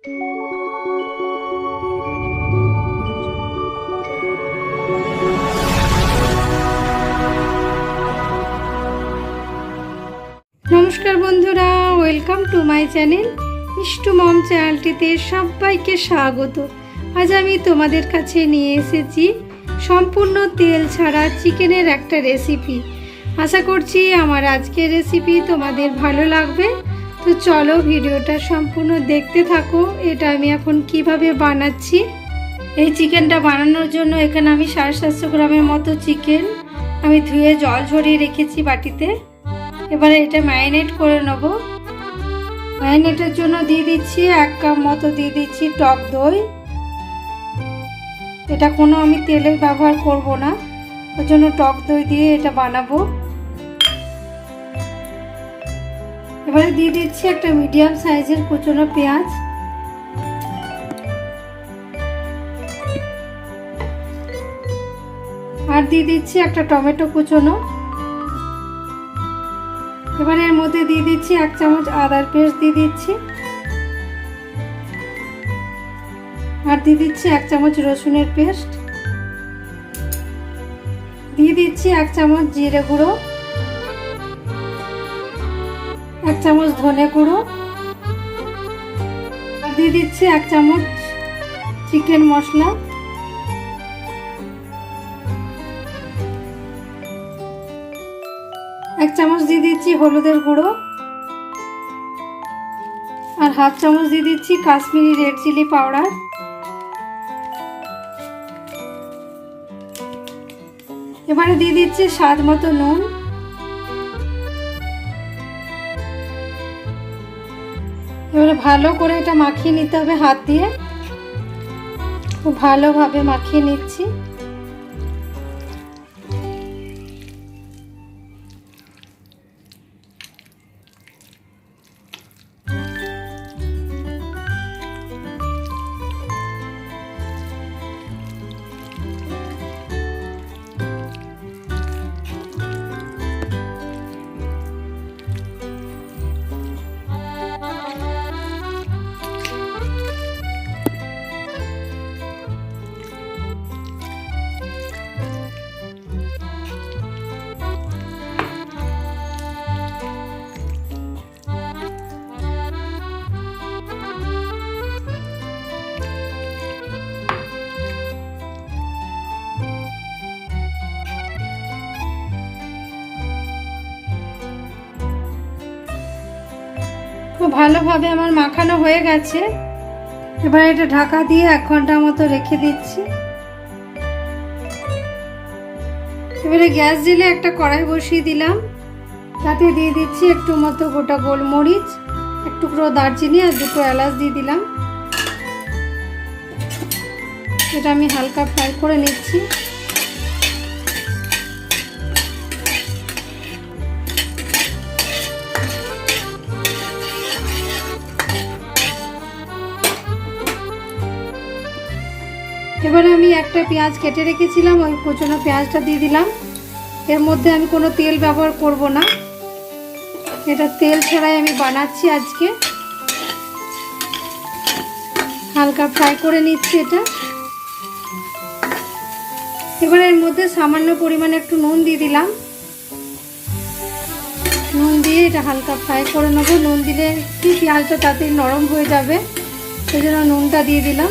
নমস্কার বন্ধুরা welcome to my channel Mishtu mom চ্যানেলটিতে সবাইকে স্বাগত। আজ আমি তোমাদের কাছে নিয়ে এসেছি সম্পূর্ণ তেল ছাড়া চিকেনের একটা রেসিপি আশা করছি আমার আজকের রেসিপি তোমাদের ভালো লাগবে। তো চলো ভিডিওটা সম্পূর্ণ দেখতে থাকো। এটা আমি এখন কীভাবে বানাচ্ছি? এই চিকেনটা বানানোর জন্য এখানে আমি সাড়ে সাতশো গ্রামের মতো চিকেন আমি ধুয়ে জল ঝরিয়ে রেখেছি বাটিতে। এবারে এটা ম্যারিনেট করে নেব। ম্যারিনেটের জন্য দিয়ে দিচ্ছি এক কাপ মতো দিয়ে দিচ্ছি টক দই। এটা কোনো আমি তেলের ব্যবহার করব না। ওর জন্য টক দই দিয়ে এটা বানাবো। এবারে দিয়ে দিচ্ছি একটা মিডিয়াম সাইজের কুচনো পেঁয়াজ। আর দিয়ে দিচ্ছি একটা টমেটো কুচনো। এবার এর মধ্যে দিয়ে দিচ্ছি এক চামচ আদার পেস্ট দিয়ে দিচ্ছি। আর দিয়ে দিচ্ছি এক চামচ রসুনের পেস্ট। দিয়ে দিচ্ছি এক চামচ জিরে গুঁড়ো। এক চামচ ধনে গুঁড়ো। আর দিয়ে দিচ্ছি এক চামচ চিকেন মশলা। এক চামচ দিয়ে দিচ্ছি হলুদের গুঁড়ো। আর হাফ চামচ দিয়ে দিচ্ছি কাশ্মীরি রেড চিলি পাউডার। এবারে দিয়ে দিচ্ছি স্বাদ মতো নুন। এবারে ভালো করে এটা মাখিয়ে নিতে হবে হাত দিয়ে। খুব ভালোভাবে মাখিয়ে নিচ্ছি। ভালোভাবে আমার মাখানো হয়ে গেছে। এবার এটা ঢাকা দিয়ে এক ঘণ্টা মতো রেখে দিচ্ছি। এবারে গ্যাস দিলে একটা কড়াই বসিয়ে দিলাম। তাতে দিয়ে দিচ্ছি একটু মতো গোটা গোলমরিচ, এক টুকরো দারচিনি আর দুটো এলাচ দিয়ে দিলাম। এটা আমি হালকা ফ্রাই করে নিচ্ছি। এবারে আমি একটা পেঁয়াজ কেটে রেখেছিলাম, ওই কুচনো পেঁয়াজটা দিয়ে দিলাম। এর মধ্যে আমি কোনো তেল ব্যবহার করব না। এটা তেল ছাড়াই আমি বানাচ্ছি আজকে। হালকা ফ্রাই করে নিচ্ছি এটা। এবার এর মধ্যে সামান্য পরিমাণে একটু নুন দিয়ে দিলাম। নুন দিয়ে এটা হালকা ফ্রাই করে নেব। নুন দিলে কি পেঁয়াজটা তাড়াতাড়ি নরম হয়ে যাবে, সেই জন্য নুনটা দিয়ে দিলাম।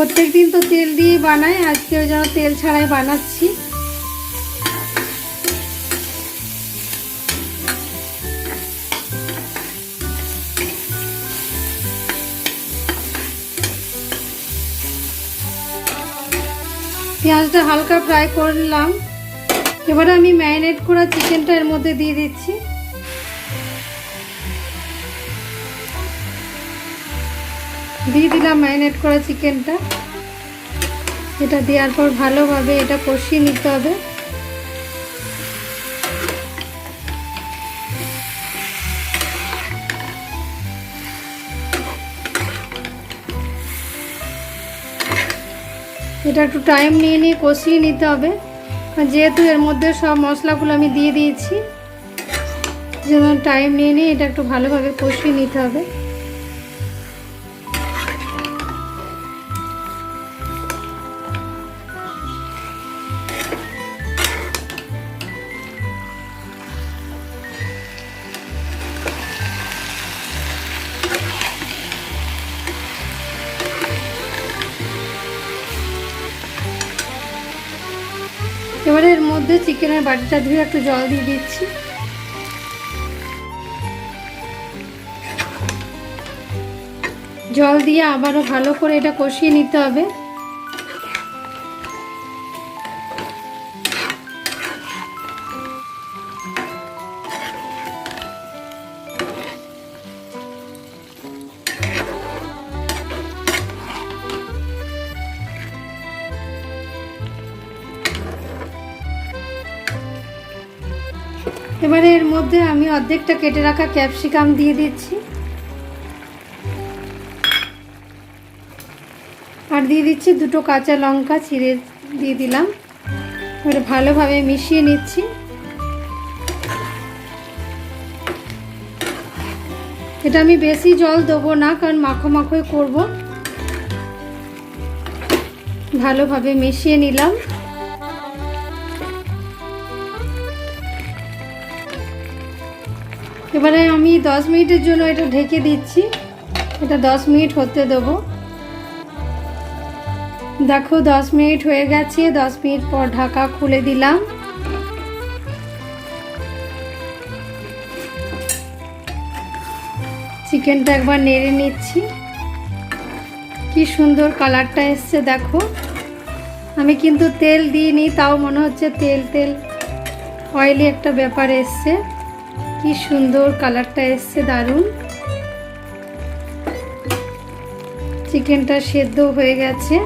প্রত্যেক দিন তো তেল দিয়ে বানাই আজকে ওই জন্য তেল ছাড়াই বানাচ্ছি। পেঁয়াজটা হালকা ফ্রাই করলাম। এবারে আমি ম্যারিনেট করা চিকেনটা এর মধ্যে দিয়ে দিচ্ছি। দিয়ে দিলাম ম্যারিনেট করা চিকেনটা। এটা দেওয়ার পর ভালোভাবে এটা কষিয়ে নিতে হবে। এটা একটু টাইম নিয়ে নিয়ে কষিয়ে নিতে হবে। যেহেতু এর মধ্যে সব মশলাগুলো আমি দিয়ে দিয়েছি, যেন টাইম নিয়ে নিয়ে এটা একটু ভালোভাবে কষিয়ে নিতে হবে। মধ্যে চিকেনের বাটিটা ধুয়ে একটু জল দিয়ে দিচ্ছি। জল দিয়ে আবারও ভালো করে এটা কষিয়ে নিতে হবে। এবারে এর মধ্যে আমি অর্ধেকটা কেটে রাখা ক্যাপসিকাম দিয়ে দিচ্ছি। আর দিয়ে দিচ্ছি দুটো কাঁচা লঙ্কা চিড়ে দিয়ে দিলাম। এবারে ভালোভাবে মিশিয়ে নিচ্ছি। এটা আমি বেশি জল দেবো না, কারণ মাখো মাখোই করব। ভালোভাবে মিশিয়ে নিলাম। এবারে আমি দশ মিনিটের জন্য এটা ঢেকে দিচ্ছি। এটা দশ মিনিট হতে দেবো। দেখো, দশ মিনিট হয়ে গেছে। দশ মিনিট পর ঢাকা খুলে দিলাম। চিকেনটা একবার নেড়ে নিচ্ছি। কি সুন্দর কালারটা এসছে, দেখো। আমি কিন্তু তেল দিইনি, তাও মনে হচ্ছে তেল তেল, অয়েলি একটা ব্যাপার এসছে। কি সুন্দর কালারটা এসছে, দারুণ। চিকেনটা সেদ্ধ হয়ে গেছে।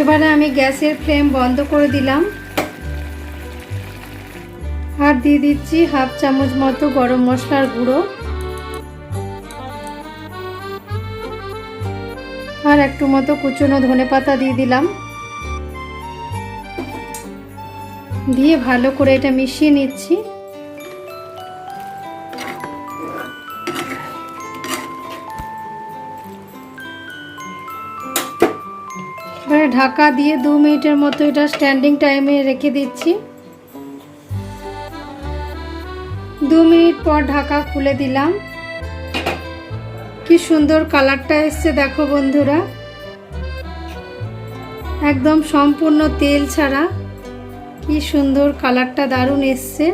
এবারে আমি গ্যাসের ফ্লেম বন্ধ করে দিলাম। আর দিয়ে দিচ্ছি হাফ চামচ মতো গরম মশলার গুঁড়ো। আর একটু মতো কুচনো ধনে পাতা দিয়ে দিলাম। দিয়ে ভালো করে এটা মিশিয়ে নিচ্ছি। ঢাকা দিয়ে দু মিনিটের মতো এটা স্ট্যান্ডিং টাইমে রেখে দিচ্ছি। দু মিনিট পর ঢাকা খুলে দিলাম। কি সুন্দর কালারটা এসছে দেখো বন্ধুরা। একদম সম্পূর্ণ তেল ছাড়া কি সুন্দর কালারটা দারুণ এসছে।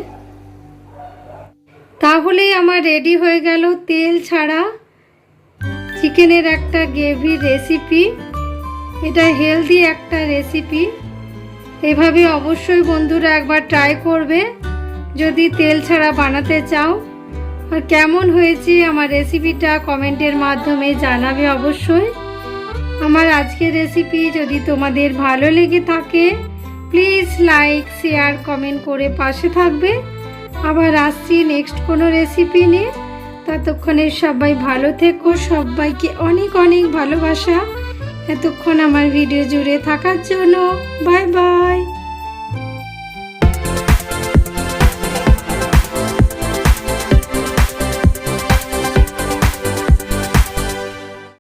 তাহলেই আমার রেডি হয়ে গেল তেল ছাড়া চিকেনের একটা গ্রেভি রেসিপি। এটা হেলদি একটা রেসিপি। এভাবে অবশ্যই বন্ধুরা একবার ট্রাই করবে। যদি তেল ছাড়া বানাতে চাও আর কেমন হয়েছে আমার রেসিপিটা কমেন্টের মাধ্যমে জানাবে অবশ্যই। আমার আজকের রেসিপি যদি তোমাদের ভালো লেগে থাকে প্লিজ লাইক শেয়ার কমেন্ট করে পাশে থাকবে। আবার আসছি নেক্সট কোনো রেসিপি নিয়ে। ততক্ষণে সবাই ভালো থেকো, সবাইকে অনেক অনেক ভালোবাসা। এতক্ষণ আমার ভিডিও জুড়ে থাকার জন্য বাই বাই